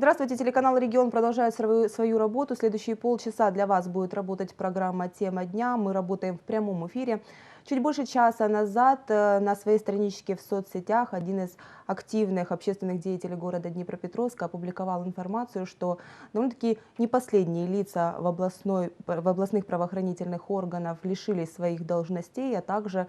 Здравствуйте, телеканал «Регион» продолжает свою, работу. Следующие полчаса для вас будет работать программа «Тема дня». Мы работаем в прямом эфире. Чуть больше часа назад э, на своей страничке в соцсетях один из активных общественных деятелей города Днепропетровска опубликовал информацию, что довольно-таки не последние лица в, областной, в областных правоохранительных органах лишились своих должностей, а также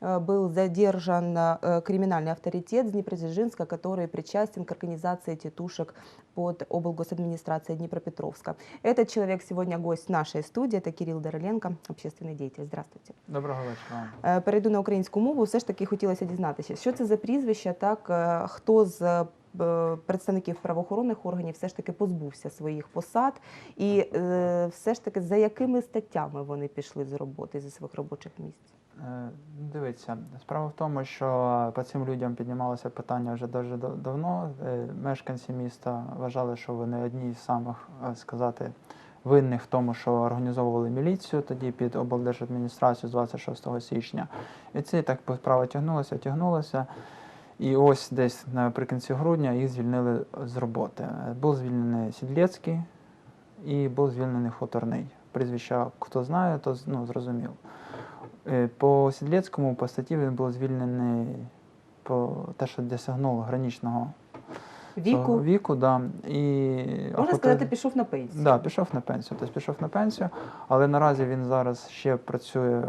был задержан э, криминальный авторитет с Днепродзержинска, который причастен к организации тетушек под облгосадминистрацией Днепропетровска. Этот человек сегодня гость нашей студии, это Кирилл Дороленко, общественный деятель. Здравствуйте. Доброго вечора. Е, Перейду на українську мову. Все ж таки хотілося дізнатися, що це за прізвище, так е, хто з е, представників правоохоронних органів все ж таки позбувся своїх посад, і е, все ж таки за якими статтями вони пішли з роботи зі своїх робочих місць? Е, Дивіться, справа в тому, що по цим людям піднімалося питання вже дуже давно. Е, Мешканці міста вважали, що вони одні з самих сказати винних в тому, що організовували міліцію тоді під облдержадміністрацію з 26 січня. І це так справа тягнулася, тягнулася. І ось десь наприкінці грудня їх звільнили з роботи. Був звільнений Сідлецький і був звільнений Хуторний. Прізвища, хто знає, то ну, зрозумів. Е, По Сідлецькому, по статті він був звільнений по те, що досягнув граничного Віку, віку да. і можна сказати, пішов на пенсію. Да, пішов на пенсію. Тобто пішов на пенсію, але наразі він зараз ще працює е,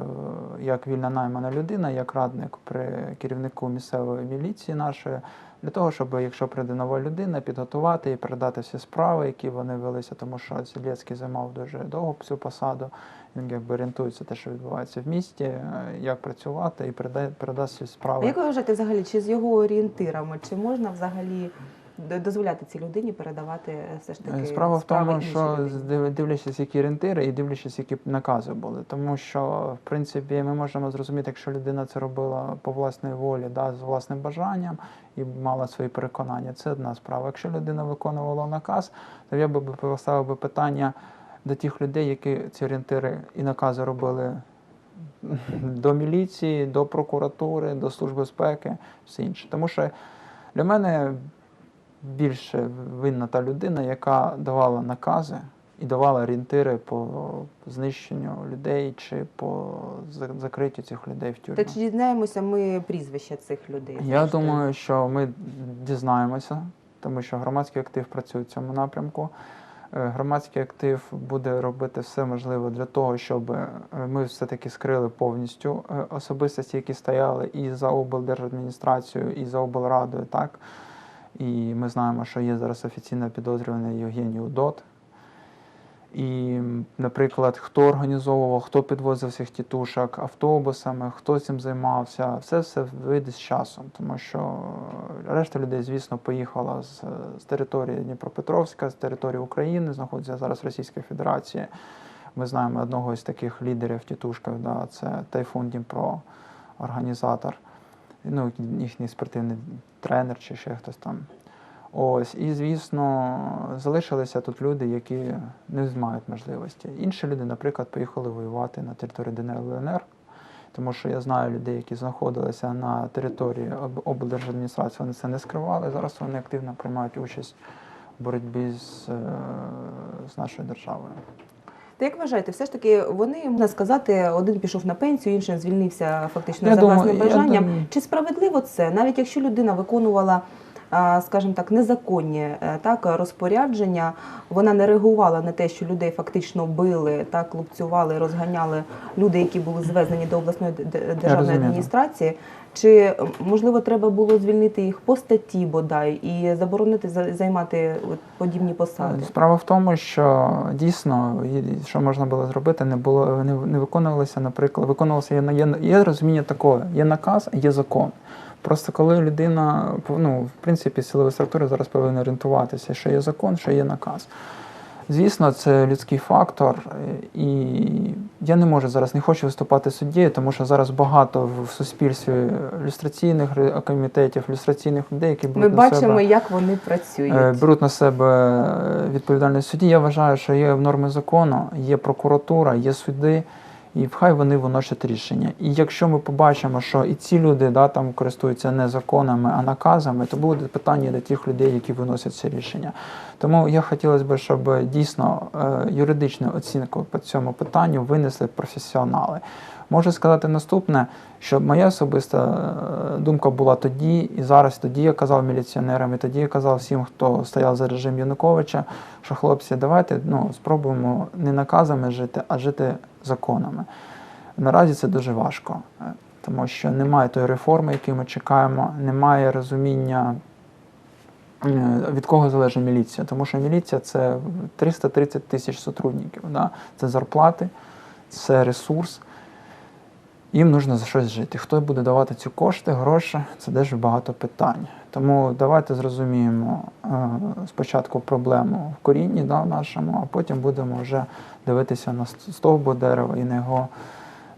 як вільна наймана людина, як радник при керівнику місцевої міліції нашої, для того, щоб, якщо прийде нова людина, підготувати і передати всі справи, які вони велися, тому що Сілецький займав дуже довго цю посаду. Він якби орієнтується те, що відбувається в місті, е, як працювати, і передасть всі А як ви вважаєте взагалі, чи з його орієнтирами, чи можна взагалі дозволяти цій людині передавати е, все ж таки Е, Справа в тому, що людині? дивлячись, які орієнтири, і дивлячись, які накази були. Тому що, в принципі, ми можемо зрозуміти, якщо людина це робила по власній волі, да, з власним бажанням і мала свої переконання, це одна справа. Якщо людина виконувала наказ, то я би поставив би питання до тих людей, які ці орієнтири і накази робили до міліції, до прокуратури, до служби безпеки, все інше. Тому що для мене більше винна та людина, яка давала накази і давала орієнтири по знищенню людей чи по закриттю цих людей в Та тюрму. чи дізнаємося ми прізвища цих людей? Я думаю, що ми дізнаємося, тому що громадський актив працює в цьому напрямку. Е, Громадський актив буде робити все можливе для того, щоб е, ми все-таки скрили повністю е, особистості, які стояли і за облдержадміністрацією, і за облрадою, так. І ми знаємо, що є зараз офіційно підозрюваний Євгеній Удот. І, наприклад, хто організовував, хто підвозив цих тітушок автобусами, хто цим займався, все все вийде з часом, тому що решта людей, звісно, поїхала з, з території Дніпропетровська, з території України, знаходиться зараз в Російській Федерації. Ми знаємо одного із таких лідерів тітушках, да, це Тайфун Дніпро, організатор, ну, їхній спортивний тренер чи ще хтось там. Ось, і звісно, залишилися тут люди, які не мають можливості. Інші люди, наприклад, поїхали воювати на території ДНР ЛНР, тому що я знаю людей, які знаходилися на території облдержадміністрації, вони це не скривали. Зараз вони активно приймають участь в боротьбі з, е, з нашою державою. Та як вважаєте, все ж таки вони можна сказати, один пішов на пенсію, інший звільнився фактично Я за думаю- власним бажанням. думаю- Чи справедливо це, навіть якщо людина виконувала, скажімо так, незаконні е, так розпорядження, вона не реагувала на те, що людей фактично били, так лупцювали, розганяли люди, які були звезені до обласної державної адміністрації. Чи е, можливо треба було звільнити їх по статті бодай і заборонити за- займати подібні посади? Справа в тому, що дійсно, що можна було зробити, не було не, не виконувалося, наприклад, виконувалося є, є, є розуміння такого, є наказ, є закон. Просто коли людина, ну, в принципі, силові структури зараз повинні орієнтуватися, що є закон, що є наказ. Звісно, це людський фактор, і я не можу зараз не хочу виступати суддєю, тому що зараз багато в суспільстві люстраційних комітетів, люстраційних людей, які Ми на бачимо, себе як вони працюють. е, беруть на себе відповідальність судді. Я вважаю, що є норми закону, є прокуратура, є суди, і хай вони виносять рішення. І якщо ми побачимо, що і ці люди да, там користуються не законами, а наказами, то буде питання до тих людей, які виносять ці рішення. Тому я хотілося б, щоб дійсно е, юридичну оцінку по цьому питанню винесли професіонали. Можу сказати наступне, що моя особиста е, думка була тоді і зараз. Тоді я казав міліціонерам, і тоді я казав всім, хто стояв за режим Януковича, що хлопці, давайте ну, спробуємо не наказами жити, а жити законами. Наразі це дуже важко, е, тому що немає тої реформи, яку ми чекаємо, немає розуміння. е, Від кого залежить міліція? Тому що міліція це 330 тисяч сотрудників. Да? Це зарплати, це ресурс. Їм потрібно за щось жити. Хто буде давати ці кошти, гроші, це дуже багато питань. Тому давайте зрозуміємо е, спочатку проблему в корінні да, нашому, а потім будемо вже дивитися на стовбу дерева і на його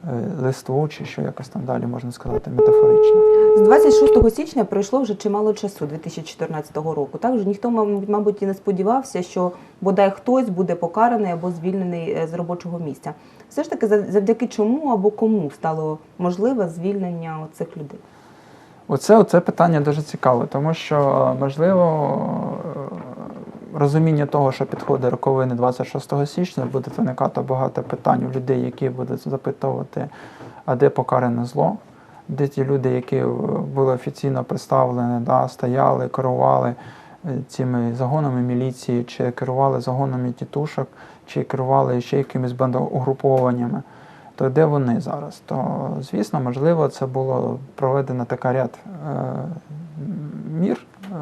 е, листву, чи що якось там далі можна сказати метафорично. З 26 січня пройшло вже чимало часу 2014 року. Так вже ніхто, мабуть, мабуть, і не сподівався, що бодай хтось буде покараний або звільнений е, з робочого місця. Все ж таки, завдяки чому або кому стало можливе звільнення цих людей? Оце, оце питання дуже цікаве, тому що е, можливо е, розуміння того, що підходить роковини 26 січня, буде виникати багато питань у людей, які будуть запитувати, а де покаране зло, де ті люди, які е, були офіційно представлені, да, стояли, керували цими загонами міліції, чи керували загонами тітушок, чи керували ще якимись бандоугрупованнями то де вони зараз? То, звісно, можливо, це було проведено така ряд е, мір, е,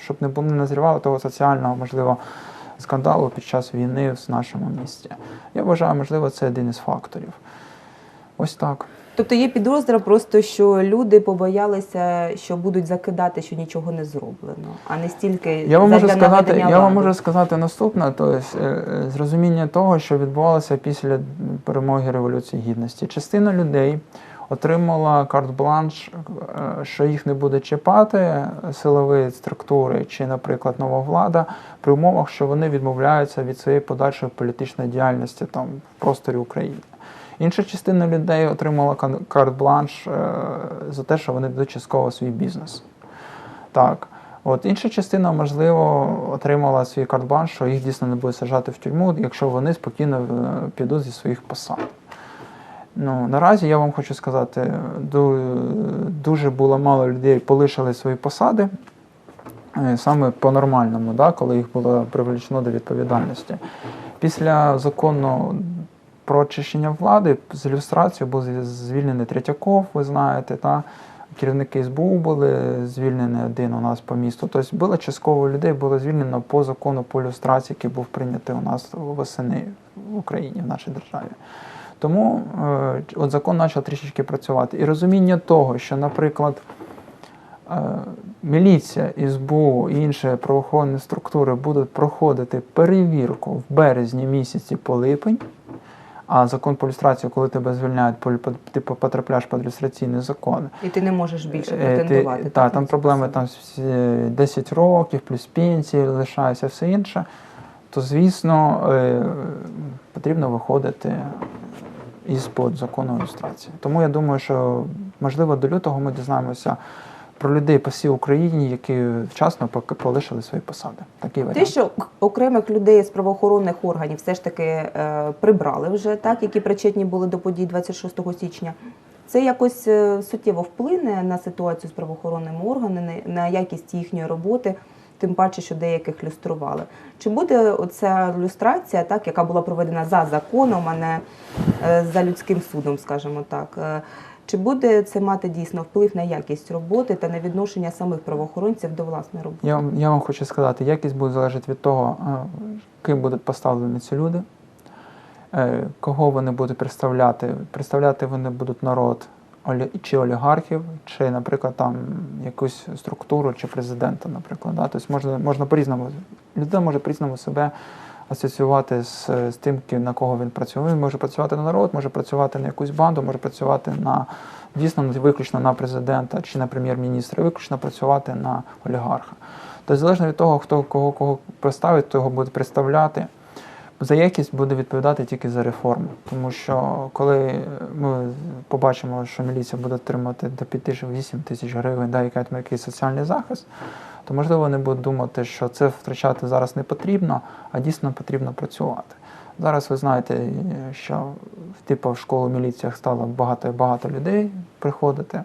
щоб не було назрівало того соціального, можливо, скандалу під час війни в нашому місті. Я вважаю, можливо, це один із факторів. Ось так. Тобто є підозра, просто що люди побоялися, що будуть закидати, що нічого не зроблено, а не стільки Я вам можу сказати, я вам можу сказати наступне, то е, е, зрозуміння того, що відбувалося після перемоги Революції Гідності. Частина людей отримала карт-бланш, е, що їх не буде чіпати силові структури чи, наприклад, нова влада при умовах, що вони відмовляються від своєї подальшої політичної діяльності там в просторі України. Інша частина людей отримала карт-бланш е, за те, що вони дадуть частково свій бізнес. Так. От інша частина, можливо, отримала свій карт-бланш, що їх дійсно не буде саджати в тюрму, якщо вони спокійно е, підуть зі своїх посад. Ну, наразі я вам хочу сказати, дуже було мало людей полишили свої посади е, саме по-нормальному, да, коли їх було привлечено до відповідальності. Після закону про очищення влади з ілюстрацією був звільнений Третьяков, ви знаєте, та керівники СБУ були звільнені один у нас по місту. Тобто було частково людей було звільнено по закону по ілюстрації, який був прийнятий у нас восени в Україні, в нашій державі. Тому е, от закон почав трішечки працювати. І розуміння того, що, наприклад, е, міліція, СБУ і інші правоохоронні структури будуть проходити перевірку в березні місяці по липень. А закон по люстрації, коли тебе звільняють, ти потрапляєш під люстраційний закон. І ти не можеш більше Е, ти- претендувати. та, так, там проблеми там всі 10 років, плюс пенсії лишаються, все інше. То, звісно, е, потрібно виходити із-под закону ілюстрації. Тому я думаю, що можливо до лютого ми дізнаємося про людей по всій Україні, які вчасно полишили свої посади. Такий Те, що окремих людей з правоохоронних органів все ж таки е, прибрали вже, так, які причетні були до подій 26 січня, це якось е, суттєво вплине на ситуацію з правоохоронними органами, на, якість їхньої роботи, тим паче, що деяких люстрували. Чи буде оця люстрація, так, яка була проведена за законом, а не е, за людським судом, скажімо так? Чи буде це мати дійсно вплив на якість роботи та на відношення самих правоохоронців до власної роботи? Я, вам- я вам хочу сказати, якість буде залежати від того, е, ким будуть поставлені ці люди, е, кого вони будуть представляти. Представляти вони будуть народ чи олігархів, чи, наприклад, там якусь структуру, чи президента, наприклад. Да? Тобто можна, можна по-різному, людина може по-різному себе асоціювати з, з тим, на кого він працює. Він може працювати на народ, може працювати на якусь банду, може працювати на дійсно виключно на президента чи на прем'єр-міністра, виключно працювати на олігарха. Тобто, залежно від того, хто кого кого представить, того буде представляти. За якість буде відповідати тільки за реформу. Тому що коли ми побачимо, що міліція буде отримати до 5 тисяч 8 тисяч гривень, да, яка якийсь соціальний захист, то можливо вони будуть думати, що це втрачати зараз не потрібно, а дійсно потрібно працювати. Зараз ви знаєте, що типу, в школу міліціях стало багато і багато людей приходити,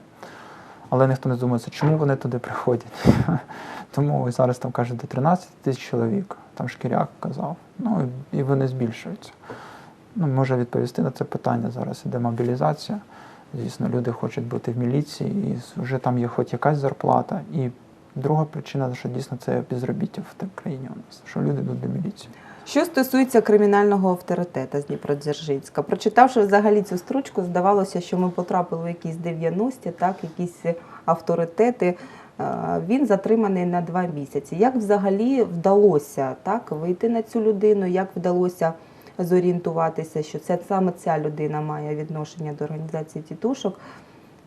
але ніхто не думається, чому вони туди приходять. Тому зараз там кажуть до 13 тисяч чоловік, там шкіряк казав. Ну і вони збільшуються. Ну, може відповісти на це питання. Зараз іде мобілізація. Звісно, люди хочуть бути в міліції, і вже там є хоч якась зарплата. І друга причина, що дійсно це безробіття в країні у нас, що люди йдуть до міліції. Що стосується кримінального авторитета з Дніпродзержинська, прочитавши взагалі цю строчку, здавалося, що ми потрапили в якісь 90-ті, так, якісь авторитети. Е, Він затриманий на два місяці. Як взагалі вдалося так, вийти на цю людину? Як вдалося зорієнтуватися, що це саме ця людина має відношення до організації тітушок?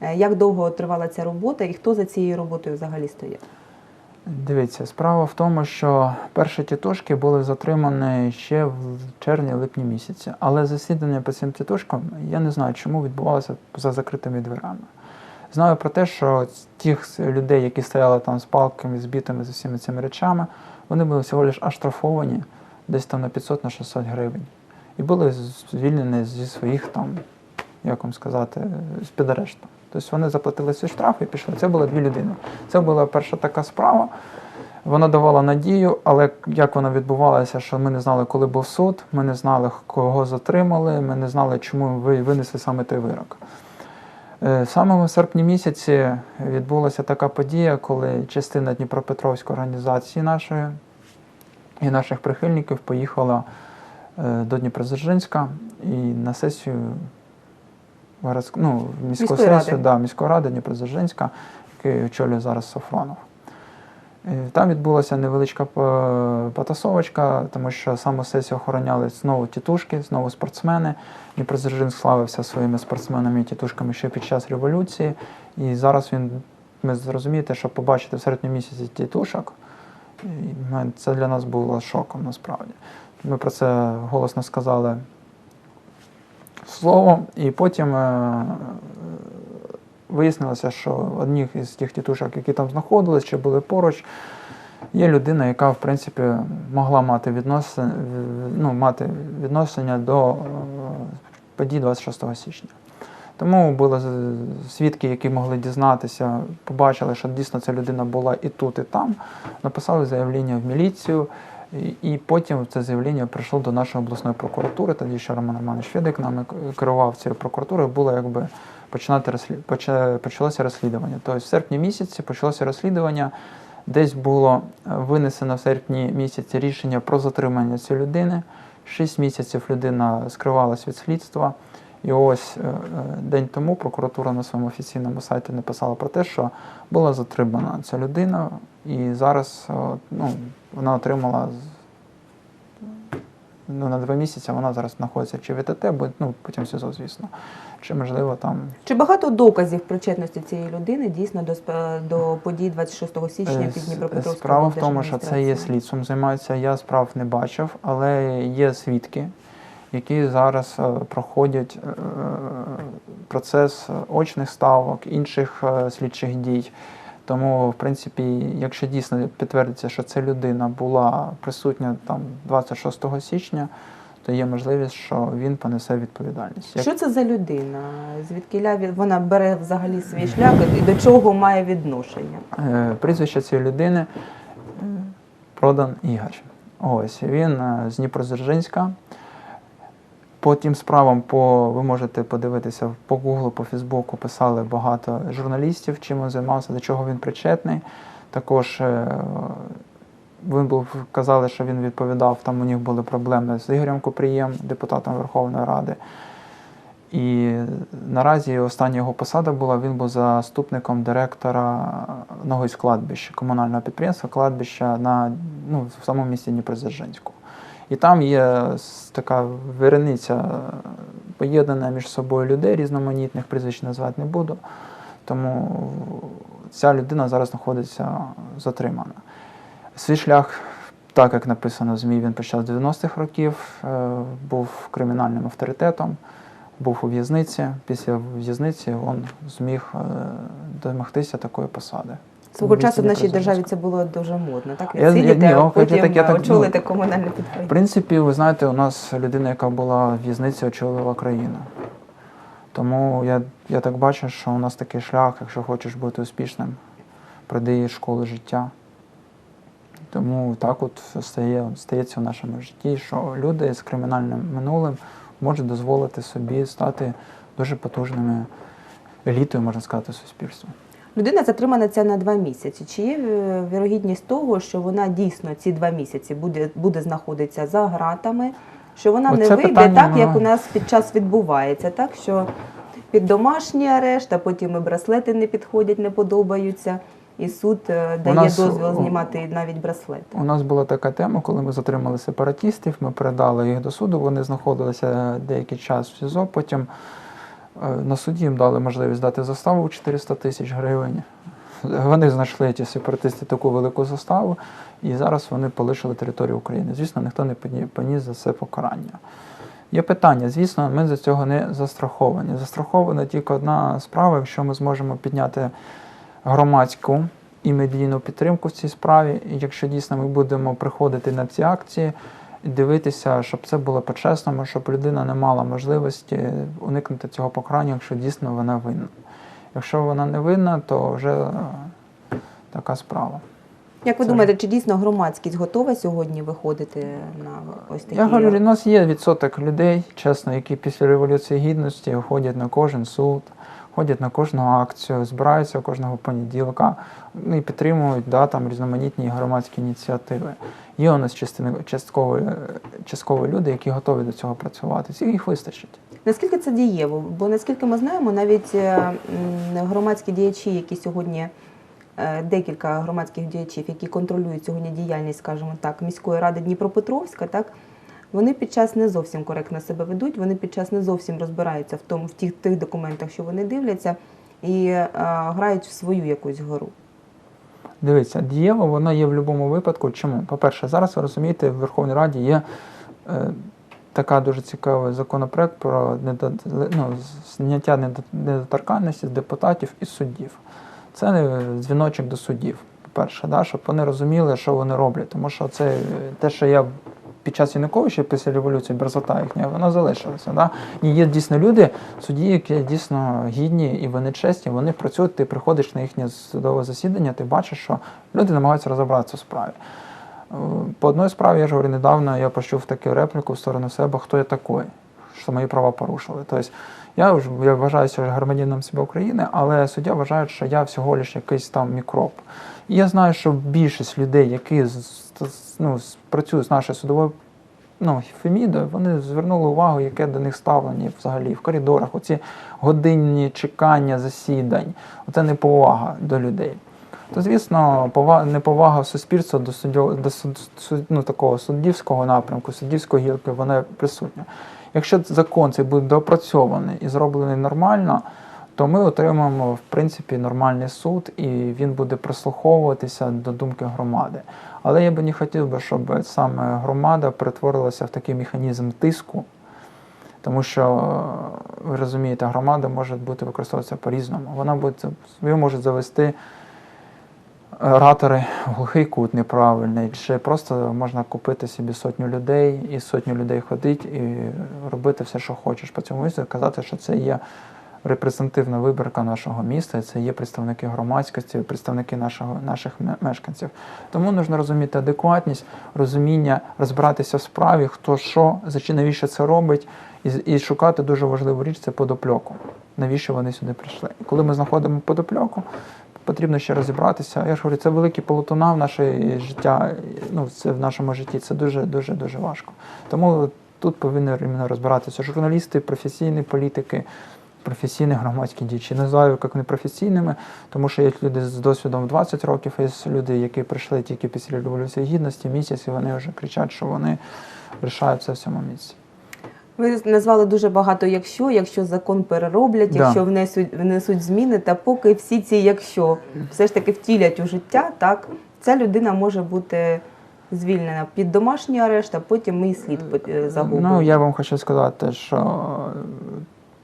Е, Як довго тривала ця робота і хто за цією роботою взагалі стояв? Дивіться, справа в тому, що перші тітушки були затримані ще в червні-липні місяці. Але засідання по цим тітушкам я не знаю, чому відбувалося за закритими дверами. Знаю про те, що тих людей, які стояли там з палками, з бітами, з усіма цими речами, вони були всього лише оштрафовані десь там на 500 на 600 гривень. І були звільнені зі своїх там, як вам сказати, з під арешту. Тобто вони заплатили свій штраф і пішли. Це було дві людини. Це була перша така справа. Вона давала надію, але як вона відбувалася, що ми не знали, коли був суд, ми не знали, кого затримали, ми не знали, чому ви винесли саме той вирок. Е, Саме в серпні місяці відбулася така подія, коли частина Дніпропетровської організації нашої і наших прихильників поїхала е, до Дніпродзержинська і на сесію ну, міську Міської ради. сесію да, міської ради Дніпродзержинська, який очолює зараз Сафронов. Там відбулася невеличка е, потасовочка, тому що саму сесію охороняли знову тітушки, знову спортсмени. Дніпродзержинськ славився своїми спортсменами і тітушками ще під час революції. І зараз він, ми зрозумієте, що побачити в серпні місяці тітушок, це для нас було шоком насправді. Ми про це голосно сказали слово, і потім е, вияснилося, що одних із тих тітушок, які там знаходились чи були поруч, є людина, яка в принципі могла мати відносин, ну, мати відношення до е, подій 26 січня. Тому були свідки, які могли дізнатися, побачили, що дійсно ця людина була і тут, і там, написали заявлення в міліцію. І, потім це заявлення прийшло до нашої обласної прокуратури. Тоді ще Роман Романович Федик нами керував цією прокуратурою. Було якби починати розслід... почалося розслідування. Тобто в серпні місяці почалося розслідування. Десь було е, винесено в серпні місяці рішення про затримання цієї людини. Шість місяців людина скривалась від слідства. І ось е, е, день тому прокуратура на своєму офіційному сайті написала про те, що була затримана ця людина, і зараз ну, вона отримала ну, на два місяці. Вона зараз знаходиться чи в ІТТ, бо ну потім СІЗО, звісно. Чи можливо там Чи багато доказів причетності цієї людини дійсно до, до подій 26 січня Е, під Дніпропетровською Справа в тому, що це є слідством займаються. Я справ не бачив, але є свідки, які зараз е, проходять е, процес очних ставок, інших слідчих дій. Тому, в принципі, якщо дійсно підтвердиться, що ця людина була присутня там 26 січня, то є можливість, що він понесе відповідальність. Як- Що це за людина? Звідки вона бере взагалі свій шлях і до чого має відношення? Е, Прізвище цієї людини Продан Ігор. Ось він е, з Дніпродзержинська. По тим справам по, ви можете подивитися по Гуглу, по Фейсбуку писали багато журналістів, чим він займався, до чого він причетний. Також е, він був, казали, що він відповідав, там у них були проблеми з Ігорем Купрієм, депутатом Верховної Ради. І наразі остання його посада була, він був заступником директора одного із кладбищ, комунального підприємства, кладбища на, ну, в самому місті Дніпродзержинську. І там є така верениця е, поєднана між собою людей різноманітних, прізвищ назвати не буду. Тому ця людина зараз знаходиться затримана. Свій шлях так як написано в ЗМІ, він почав з 90-х років, е, був кримінальним авторитетом, був у в'язниці. Після в'язниці він зміг е, домогтися такої посади. Свого часу в нашій державі це було дуже модно. Так Я- я- відсидіти, ні, потім так я так, ну, очолити комунальне В принципі, ви знаєте, у нас людина, яка була в в'язниці, очолила країну. Тому я, я так бачу, що у нас такий шлях, якщо хочеш бути успішним, пройди школи життя. Тому так от стає, стається в нашому житті, що люди з кримінальним минулим можуть дозволити собі стати дуже потужними елітою, можна сказати, суспільства. Людина затримана ця на два місяці. Чи є е, вірогідність того, що вона дійсно ці два місяці буде, буде знаходитися за гратами, що вона не вийде питання, так, як у нас під час відбувається, так що під домашній арешт, а потім і браслети не підходять, не подобаються, і суд е, дає нас, дозвіл знімати навіть браслети. У нас була така тема, коли ми затримали сепаратістів, ми передали їх до суду, вони знаходилися деякий час в СІЗО, потім на суді їм дали можливість дати заставу у 400 тисяч гривень. Вони знайшли ті сепаратисти таку велику заставу, і зараз вони полишили територію України. Звісно, ніхто не поніс за це покарання. Є питання, звісно, ми за цього не застраховані. Застрахована тільки одна справа, якщо ми зможемо підняти громадську і медійну підтримку в цій справі. І якщо дійсно ми будемо приходити на ці акції дивитися, щоб це було по-чесному, щоб людина не мала можливості уникнути цього покарання, якщо дійсно вона винна. Якщо вона не винна, то вже е, така справа. Як ви Це думаєте, чи дійсно громадськість готова сьогодні виходити на ось такі? Я говорю, у нас є відсоток людей, чесно, які після Революції Гідності ходять на кожен суд, ходять на кожну акцію, збираються кожного понеділка ну, і підтримують да, там, різноманітні громадські ініціативи. Є у нас частини, частково, люди, які готові до цього працювати. Їх вистачить. Наскільки це дієво? Бо наскільки ми знаємо, навіть е, громадські діячі, які сьогодні е, декілька громадських діячів, які контролюють сьогодні діяльність, скажімо так, міської ради Дніпропетровська, так вони під час не зовсім коректно себе ведуть, вони під час не зовсім розбираються в тому, в тих, тих документах, що вони дивляться, і е, грають в свою якусь гру. Дивіться, дієво воно є в будь-якому випадку. Чому? По-перше, зараз ви розумієте, в Верховній Раді є е, така дуже цікавий законопроект про недо, ну, зняття недо- недоторканності з депутатів і суддів. Це дзвіночок до суддів, по-перше, да, щоб вони розуміли, що вони роблять. Тому що це е, те, що я під час Януковича після революції мерзота їхня, вона залишилася. Да? І є дійсно люди, судді, які дійсно гідні і вони чесні, вони працюють, ти приходиш на їхнє судове засідання, ти бачиш, що люди намагаються розібратися в справі. Е, По одній справі, я ж говорю, недавно я почув таку репліку в сторону себе, хто я такий, що мої права порушили. Тобто я, я вважаюся громадянином себе України, але суддя вважає, що я всього лиш якийсь там мікроб. І я знаю, що більшість людей, які ну, працюють з нашою судовою ну, Фемідою, вони звернули увагу, яке до них ставлення взагалі в коридорах, оці годинні чекання засідань, оце неповага до людей. То, звісно, пова- неповага суспільства до суддю, до суд, суд- ну, такого суддівського напрямку, суддівської гілки, вона присутня. Якщо закон цей буде доопрацьований і зроблений нормально, то ми отримаємо в принципі нормальний суд, і він буде прислуховуватися до думки громади. Але я би не хотів би, щоб саме громада перетворилася в такий механізм тиску, тому що е, ви розумієте, громада може бути використовуватися по-різному. Вона буде її можуть завести оратори глухий кут неправильний, чи просто можна купити собі сотню людей і сотню людей ходити і робити все, що хочеш по цьому місці, казати, що це є репрезентативна вибірка нашого міста, це є представники громадськості, представники нашого, наших мешканців. Тому потрібно розуміти адекватність, розуміння, розбиратися в справі, хто що, за чи навіщо це робить, і, і шукати дуже важливу річ це подопльоку. Навіщо вони сюди прийшли? І коли ми знаходимо подопльоку, потрібно ще розібратися. Я ж говорю, це великий полотона в наше життя, ну, це в нашому житті. Це дуже, дуже, дуже важко. Тому тут повинні розбиратися журналісти, професійні політики, професійні громадські діячі. Називаю як непрофесійними, тому що є люди з досвідом 20 років, є люди, які прийшли тільки після Революції Гідності, місяць, і вони вже кричать, що вони рішають все в цьому місці. Ви назвали дуже багато якщо, якщо закон перероблять, Да. якщо внесуть, внесуть зміни, та поки всі ці якщо все ж таки втілять у життя, так ця людина може бути звільнена під домашній арешт, а потім і слід е. Ну, я вам хочу сказати, що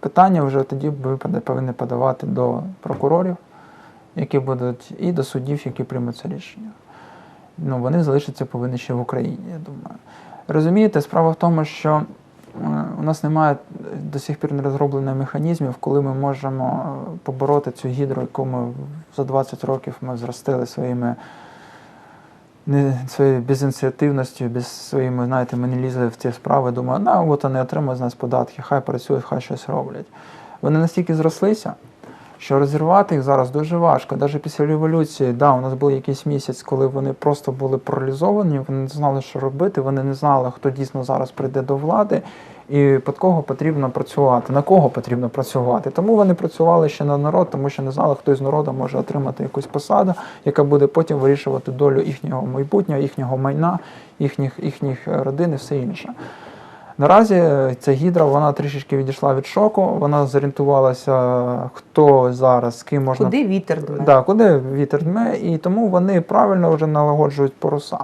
питання вже тоді ви повинні подавати до прокурорів, які будуть, і до суддів, які приймуть це рішення. Ну, вони залишаться повинні ще в Україні, я думаю. Розумієте, справа в тому, що е, у нас немає до сих пір не розроблених механізмів, коли ми можемо е, побороти цю гідру, яку ми за 20 років ми зростили своїми не своєю безініціативністю, без своїми, знаєте, ми не лізли в ці справи, думаю, на от вони отримують з нас податки, хай працюють, хай щось роблять. Вони настільки зрослися, що розірвати їх зараз дуже важко. Навіть після революції, да, у нас був якийсь місяць, коли вони просто були паралізовані, вони не знали, що робити, вони не знали, хто дійсно зараз прийде до влади. І під кого потрібно працювати, на кого потрібно працювати. Тому вони працювали ще на народ, тому що не знали, хто з народу може отримати якусь посаду, яка буде потім вирішувати долю їхнього майбутнього, їхнього майна, їхніх, їхніх е, родин і все інше. Наразі е, ця гідра вона трішечки відійшла від шоку, вона зорієнтувалася, хто зараз, з ким можна Куди вітер дме? Да, куди вітер дме, і тому вони правильно вже налагоджують паруса.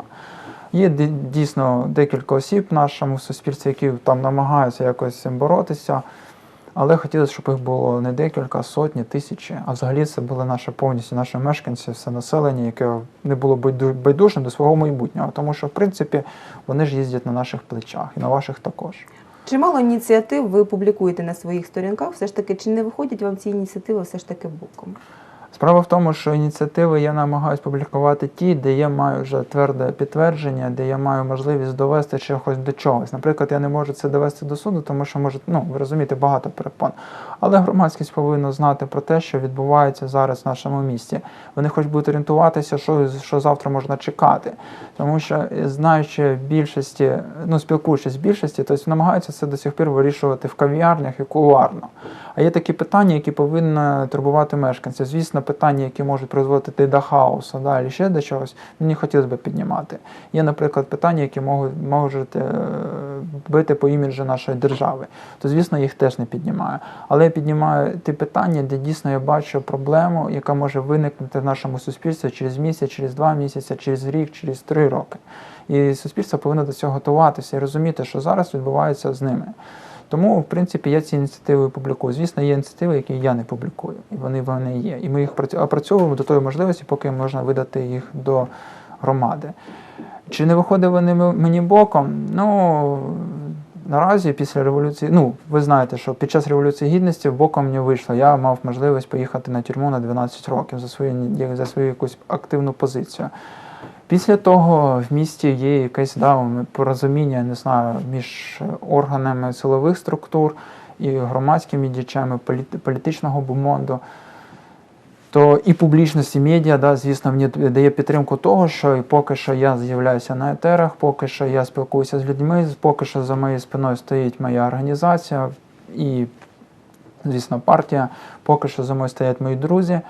Є дійсно декілька осіб в нашому суспільстві, які там намагаються якось з цим боротися. Але хотілося, щоб їх було не декілька, сотні, тисячі. А взагалі це були наші повністю наші мешканці, все населення, яке не було байду- байдужим до свого майбутнього. Тому що, в принципі, вони ж їздять на наших плечах і на ваших також. Чимало ініціатив ви публікуєте на своїх сторінках. Все ж таки, чи не виходять вам ці ініціативи все ж таки боком? Справа в тому, що ініціативи я намагаюся публікувати ті, де я маю вже тверде підтвердження, де я маю можливість довести чогось до чогось. Наприклад, я не можу це довести до суду, тому що може, ну ви розумієте, багато перепон. Але громадськість повинна знати про те, що відбувається зараз в нашому місті. Вони хоч будуть орієнтуватися, що, що завтра можна чекати. Тому що знаючи більшості, ну спілкуючись з більшості, тобто намагаються це до сих пір вирішувати в кав'ярнях і кулуарно. А є такі питання, які повинні турбувати мешканців. Звісно, питання, які можуть призводити до хаосу, да, або ще до чогось, мені хотілося б піднімати. Є, наприклад, питання, які можуть, можуть е, бити по іміджу нашої держави. То, звісно, їх теж не піднімаю. Але я піднімаю ті питання, де дійсно я бачу проблему, яка може виникнути в нашому суспільстві через місяць, через два місяці, через рік, через три роки. І суспільство повинно до цього готуватися і розуміти, що зараз відбувається з ними. Тому, в принципі, я ці ініціативи публікую. Звісно, є ініціативи, які я не публікую, і вони вони є. І ми їх опрацьовуємо до тої можливості, поки можна видати їх до громади. Чи не виходить вони мені боком? Ну наразі після революції, ну ви знаєте, що під час революції гідності боком не вийшло. Я мав можливість поїхати на тюрму на 12 років за свою за свою якусь активну позицію. Після того в місті є якесь да, порозуміння, не знаю, між органами силових структур і громадськими діячами політичного бумонду. То і публічності медіа, да, звісно, мені дає підтримку того, що і поки що я з'являюся на етерах, поки що я спілкуюся з людьми, поки що за моєю спиною стоїть моя організація і, звісно, партія, поки що за мною стоять мої друзі,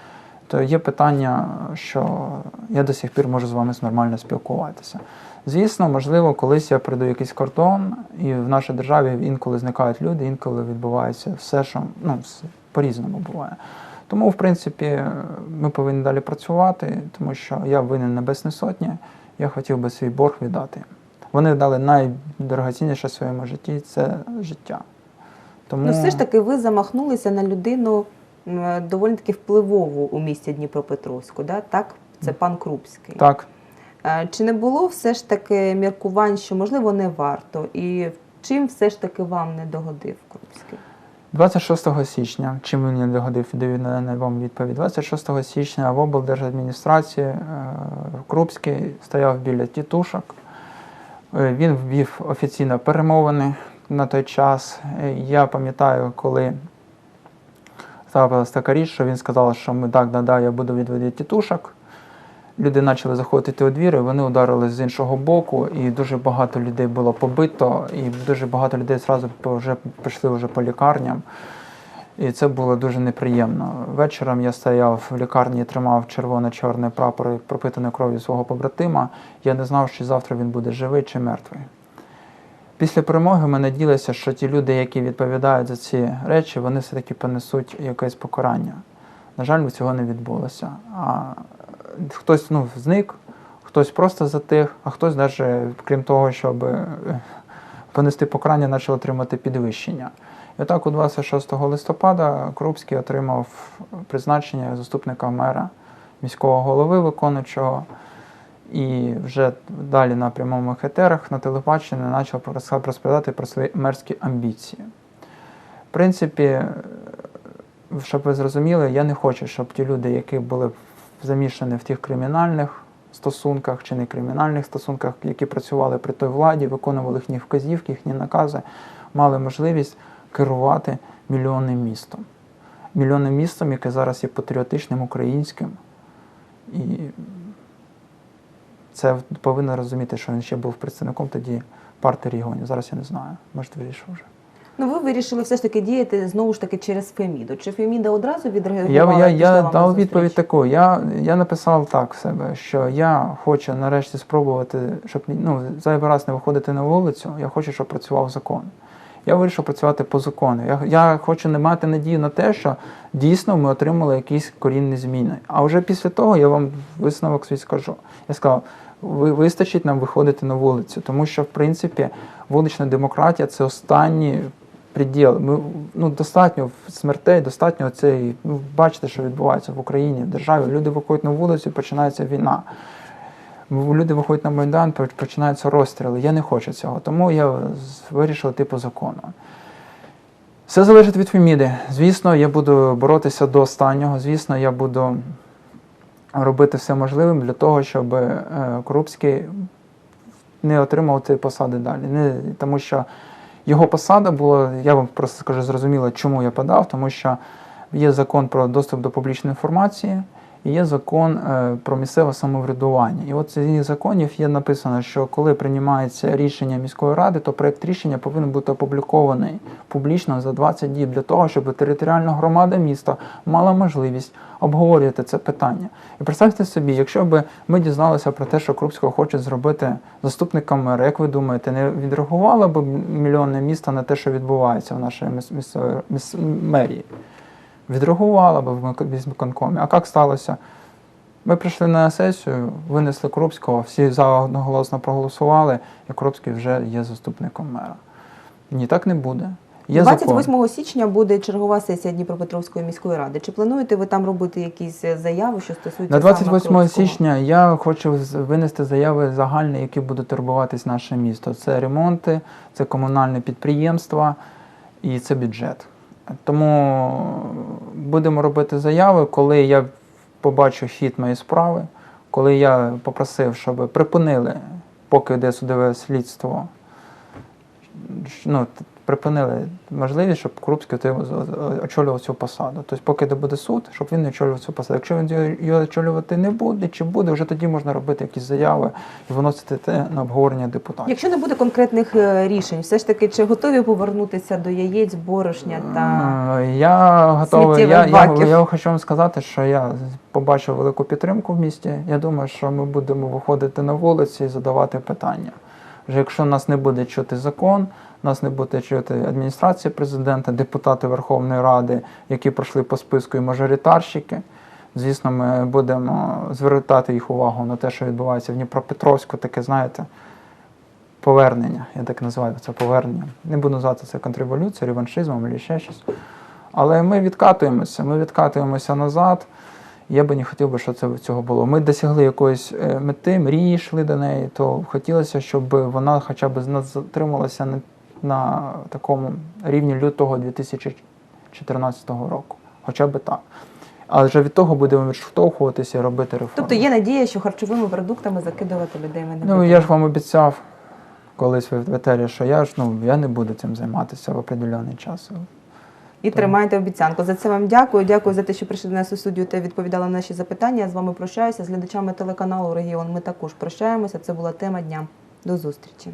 то є питання, що я до сих пір можу з вами нормально спілкуватися. Звісно, можливо, колись я прийду якийсь кордон, і в нашій державі інколи зникають люди, інколи відбувається все, що ну, по-різному буває. Тому, в принципі, ми повинні далі працювати, тому що я винен Небесній Сотні, я хотів би свій борг віддати. Вони дали найдорогоцінніше в своєму житті це життя. Тому Ну, все ж таки, ви замахнулися на людину доволі таки впливову у місті Дніпропетровську, да? так? Це пан Крупський. так. Е, Чи не було все ж таки міркувань, що можливо не варто? І чим все ж таки вам не догодив Крупський? 26 січня, чим він не догодив, даю на на вам відповідь. 26 січня в облдержадміністрації е, Крупський стояв біля тітушок. Е, Він ввів офіційно перемовини на той час. Е, Я пам'ятаю, коли річ, що він сказав, що ми так, да, да, я буду відводити тітушок. Люди почали заходити у двір, і вони ударили з іншого боку, і дуже багато людей було побито, і дуже багато людей зразу вже пішли вже по лікарням. І це було дуже неприємно. Вечором я стояв в лікарні тримав червоно-чорний прапор пропитаний кров'ю свого побратима. Я не знав, чи завтра він буде живий чи мертвий. Після перемоги ми надіялися, що ті люди, які відповідають за ці речі, вони все-таки понесуть якесь покарання. На жаль, цього не відбулося. А хтось ну, зник, хтось просто затих, а хтось навіть, крім того, щоб е, понести покарання, почав отримати підвищення. І отак у 26 листопада Крупський отримав призначення заступника мера міського голови виконуючого. І вже далі на прямому етерах на телебаченні почав розповідати про свої мерські амбіції. В принципі, е, щоб ви зрозуміли, я не хочу, щоб ті люди, які були замішані в тих кримінальних стосунках чи не кримінальних стосунках, які працювали при той владі, виконували їхні вказівки, їхні накази, мали можливість керувати мільйонним містом. Мільйонним містом, яке зараз є патріотичним, українським. І це повинно розуміти, що він ще був представником тоді партії регіонів. Зараз я не знаю. Може, вирішив вже. Ну, ви вирішили все ж таки діяти знову ж таки через Феміду. Чи Феміда одразу Я, відреагувала? я, пішла я дав відповідь таку. Я, я написав так в себе, що я хочу нарешті спробувати, щоб ну, зайвий раз не виходити на вулицю, я хочу, щоб працював закон. Я вирішив працювати по закону. Я, я хочу не мати надію на те, що дійсно ми отримали якісь корінні зміни. А вже після того я вам висновок свій скажу. Я сказав, вистачить нам виходити на вулицю, тому що в принципі вулична демократія це останній приділ. Ми ну достатньо смертей, достатньо цієї. Ну, бачите, що відбувається в Україні, в державі. Люди виходять на вулицю, починається війна. Люди виходять на Майдан, починаються розстріли. Я не хочу цього. Тому я вирішив типу закону. Все залежить від Феміди. Звісно, я буду боротися до останнього. Звісно, я буду робити все можливе для того, щоб е, Крупський не отримав цієї посади далі. Не, тому що його посада була, я вам просто скажу зрозуміло, чому я подав, тому що є закон про доступ до публічної інформації є закон е, про місцеве самоврядування. І от цих законів є написано, що коли приймається рішення міської ради, то проєкт рішення повинен бути опублікований публічно за 20 діб для того, щоб територіальна громада міста мала можливість обговорювати це питання. І представте собі, якщо б ми дізналися про те, що Крупського хочуть зробити заступником мера, як ви думаєте, не відреагувало б мільйонне місто на те, що відбувається в нашій міс- місцевій міс- мерії? Відреагувала б в міськвиконкомі. А як сталося? Ми прийшли на сесію, винесли Крупського, всі за одноголосно проголосували, і Крупський вже є заступником мера. Ні, так не буде. Є закон. 28 січня буде чергова сесія Дніпропетровської міської ради. Чи плануєте ви там робити якісь е, заяви, що стосуються На 28 саме січня я хочу винести заяви загальні, які будуть турбуватись наше місто. Це ремонти, це комунальне підприємства і це бюджет. Тому будемо робити заяви, коли я побачу хід моєї справи, коли я попросив, щоб припинили, поки йде судове слідство, ну, припинили можливість, щоб Крупський очолював цю посаду. Тобто, поки не буде суд, щоб він не очолював цю посаду. Якщо він її- очолювати не буде, чи буде, вже тоді можна робити якісь заяви і виносити те на обговорення депутатів. Якщо не буде конкретних е, рішень, все ж таки, чи готові повернутися до яєць, борошня та Я готовий. Я, сміттєвих я, я хочу вам сказати, що я побачив велику підтримку в місті. Я думаю, що ми будемо виходити на вулиці і задавати питання. Вже якщо нас не буде чути закон, нас не буде чути адміністрація президента, депутати Верховної Ради, які пройшли по списку і мажоритарщики. Звісно, ми будемо звертати їх увагу на те, що відбувається в Дніпропетровську, таке, знаєте, повернення. Я так називаю це повернення. Не буду називати це контрреволюцією, реваншизмом або ще щось. Але ми відкатуємося, ми відкатуємося назад. Я би не хотів би, щоб це цього було. Ми досягли якоїсь е, мети, мрії йшли до неї, то хотілося, щоб вона хоча б затрималася на, на такому рівні лютого 2014 року. Хоча б так. Але вже від того будемо відштовхуватися і робити реформи. тобто є надія, що харчовими продуктами закидувати людей ми не Ну, я ж вам обіцяв колись в етері, що я ж ну я не буду цим займатися в определений час. І тримайте обіцянку. За це вам дякую. Дякую за те, що прийшли до нас у студію та відповідали на наші запитання. Я з вами прощаюся. З глядачами телеканалу Регіон. Ми також прощаємося. Це була тема дня. До зустрічі.